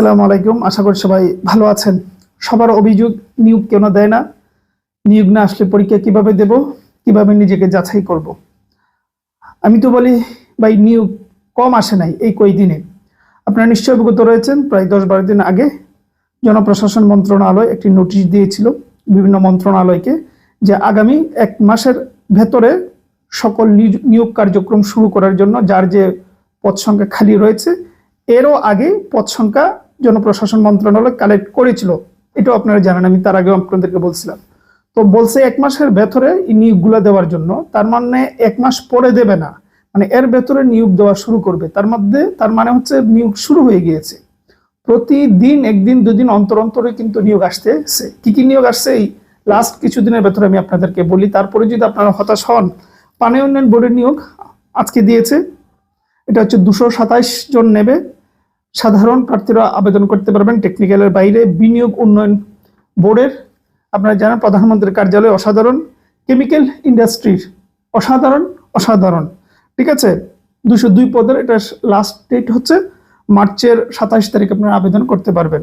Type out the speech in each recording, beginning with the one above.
আসসালামু আলাইকুম। আশা করি সবাই ভালো আছেন। সবার অভিযোগ নিয়োগ কেন দেয় না? নিয়োগ না আসলে পরীক্ষা কীভাবে দেব? কীভাবে নিজেকে যাচাই করব। আমি তো বলি, ভাই, নিয়োগ কম আসে নাই এই কই দিনে। আপনারা নিশ্চয় অবগত রয়েছেন, প্রায় দশ বারো দিন আগে জনপ্রশাসন মন্ত্রণালয় একটি নোটিশ দিয়েছিল বিভিন্ন মন্ত্রণালয়কে যে আগামী এক মাসের ভেতরে সকল নিয়োগ কার্যক্রম শুরু করার জন্য যার যে পদ সংখ্যা খালি রয়েছে, এরও আগে পদ সংখ্যা জনপ্রশাসন মন্ত্রণালয় কালেক্ট করেছিল। এটাও আপনারা জানেন, আমি তার আগেও আপনাদেরকে বলছিলাম। তো বলছে এক মাসের ভেতরে নিয়োগগুলো দেওয়ার জন্য, তার মানে এক মাস পরে দেবে না। মানে এর ভেতরে নিয়োগ দেওয়া শুরু করবে। তার মধ্যে, তার মানে হচ্ছে নিয়োগ শুরু হয়ে গিয়েছে। প্রতিদিন, একদিন, দুদিন অন্তর অন্তরে কিন্তু নিয়োগ আসতেছে। কি কি নিয়োগ আসছে? এই লাস্ট কিছুদিনের ভেতরে আমি আপনাদেরকে বলি। তারপরে যদি আপনারা হতাশ হন, পানি উন্নয়ন বোর্ডের নিয়োগ আজকে দিয়েছে। এটা হচ্ছে দুশো সাতাইশ জন নেবে। সাধারণ প্রার্থীরা আবেদন করতে পারবেন টেকনিক্যালের বাইরে। বিনিয়োগ উন্নয়ন বোর্ডের, আপনারা জানেন, প্রধানমন্ত্রীর কার্যালয় অসাধারণ। কেমিক্যাল ইন্ডাস্ট্রির অসাধারণ অসাধারণ। ঠিক আছে? দুশো দুই পদের, এটা লাস্ট ডেট হচ্ছে মার্চের সাতাশ তারিখ আপনারা আবেদন করতে পারবেন।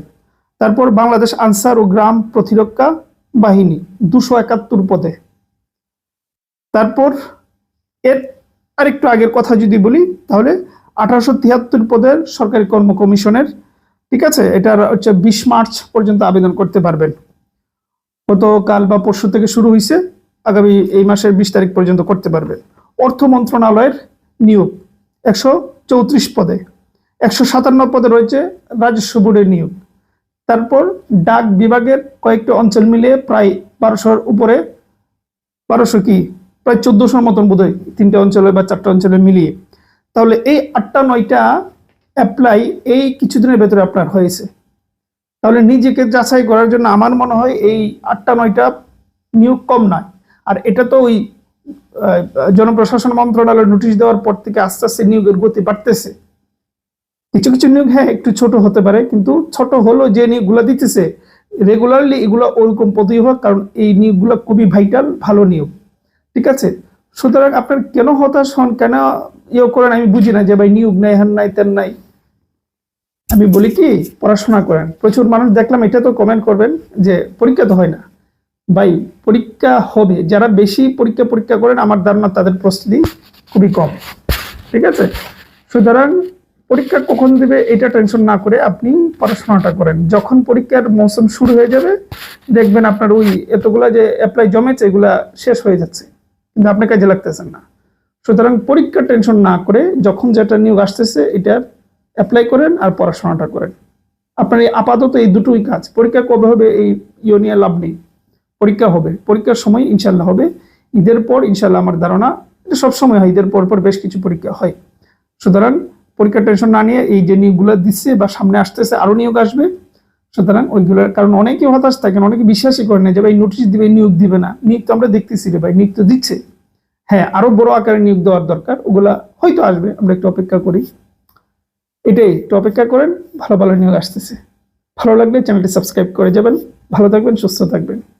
তারপর বাংলাদেশ আনসার ও গ্রাম প্রতিরক্ষা বাহিনী, দুশো একাত্তর পদে। তারপর এর আরেকটু আগের কথা যদি বলি, তাহলে আঠারোশো তিয়াত্তর পদের সরকারি কর্ম কমিশনের, ঠিক আছে? এটার হচ্ছে বিশ মার্চ পর্যন্ত আবেদন করতে পারবেন। গতকাল বা পরশু থেকে শুরু হয়েছে আগামী এই মাসের বিশ তারিখ পর্যন্ত করতে পারবেন। অর্থ মন্ত্রণালয়ের নিয়োগ একশো চৌত্রিশ পদে। একশো সাতান্ন পদে রয়েছে রাজস্ব বোর্ডের নিয়োগ। তারপর ডাক বিভাগের কয়েকটি অঞ্চল মিলিয়ে প্রায় বারোশোর উপরে, বারোশো কি? প্রায় চোদ্দশোর মতন বোধ হয় তিনটে অঞ্চলে বা চারটে অঞ্চলে মিলিয়ে। তাহলে এই আটটা নয়টা অ্যাপ্লাই এই কিছুদিনের ভেতরে আপনার হয়েছে। তাহলে নিজেকে যাচাই করার জন্য আমার মনে হয় এই আটটা নয়টা নিয়োগ কম নয়। আর এটা তো ওই জনপ্রশাসন মন্ত্রণালয় নোটিশ দেওয়ার পর থেকে আস্তে আস্তে নিয়োগের গতি বাড়তেছে। কিছু কিছু নিয়োগ হ্যাঁ একটু ছোট হতে পারে, কিন্তু ছোট হলো যে নিয়োগগুলো দিতেছে রেগুলারলি এগুলো ওরকম পদই হোক, কারণ এই নিয়োগগুলো খুবই ভাইটাল ভালো নিয়োগ। ঠিক আছে? সুতরাং আপনার কেন হতাশ হন, কেন ইয়ে করেন, আমি বুঝি না যে ভাই নিয়োগ নাই হ্যান নাই তেন নাই। আমি বলি কি, পড়াশোনা করেন। প্রচুর মানুষ দেখলাম, এটা তো কমেন্ট করবেন, যে পরীক্ষা তো হয় না। ভাই, পরীক্ষা হবে। যারা বেশি পরীক্ষা পরীক্ষা করেন, আমার ধারণা তাদের প্রস্তুতি খুবই কম। ঠিক আছে? সুতরাং পরীক্ষা কখন দেবে, এটা টেনশন না করে আপনি পড়াশোনাটা করেন। যখন পরীক্ষার মৌসুম শুরু হয়ে যাবে, দেখবেন আপনার ওই এতগুলা যে অ্যাপ্লাই জমেছে, এগুলা শেষ হয়ে যাচ্ছে। কিন্তু আপনি কাজে লাগতেছেন না। সুতরাং পরীক্ষার টেনশন না করে যখন যেটা নিয়োগ আসতেছে এটার অ্যাপ্লাই করেন আর পড়াশোনাটা করেন। আপনার এই আপাতত এই দুটোই কাজ। পরীক্ষা কবে হবে এই ইয়ে লাভ নেই। পরীক্ষা হবে। পরীক্ষার সময় ইনশাল্লাহ হবে। ঈদের পর ইনশাল্লাহ আমার ধারণা এটা সবসময় হয়। ঈদের পর পর বেশ কিছু পরীক্ষা হয়। সুতরাং পরীক্ষার টেনশন না নিয়ে এই যে নিয়োগগুলো দিচ্ছে বা সামনে আসতেছে আরও নিয়োগ আসবে। সুতরাং ওইগুলোর কারণ অনেকে হতাশ থাকেন, অনেকে বিশ্বাসই করে না যে ভাই নোটিশ দিবে, নিয়োগ দিবে না। নিয়োগ তো আমরা দেখতেছি রে ভাই, নিয়োগ তো দিচ্ছে। হ্যাঁ আরও বড় আকারে নিয়োগ দেওয়ার দরকার। ওগুলা হয়তো আসবে, আমরা একটু অপেক্ষা করি। এটাই, একটু অপেক্ষা করেন, ভালো ভালো নিয়োগ আসতেছে। ভালো লাগলে চ্যানেলটি সাবস্ক্রাইব করে যাবেন। ভালো থাকবেন, সুস্থ থাকবেন।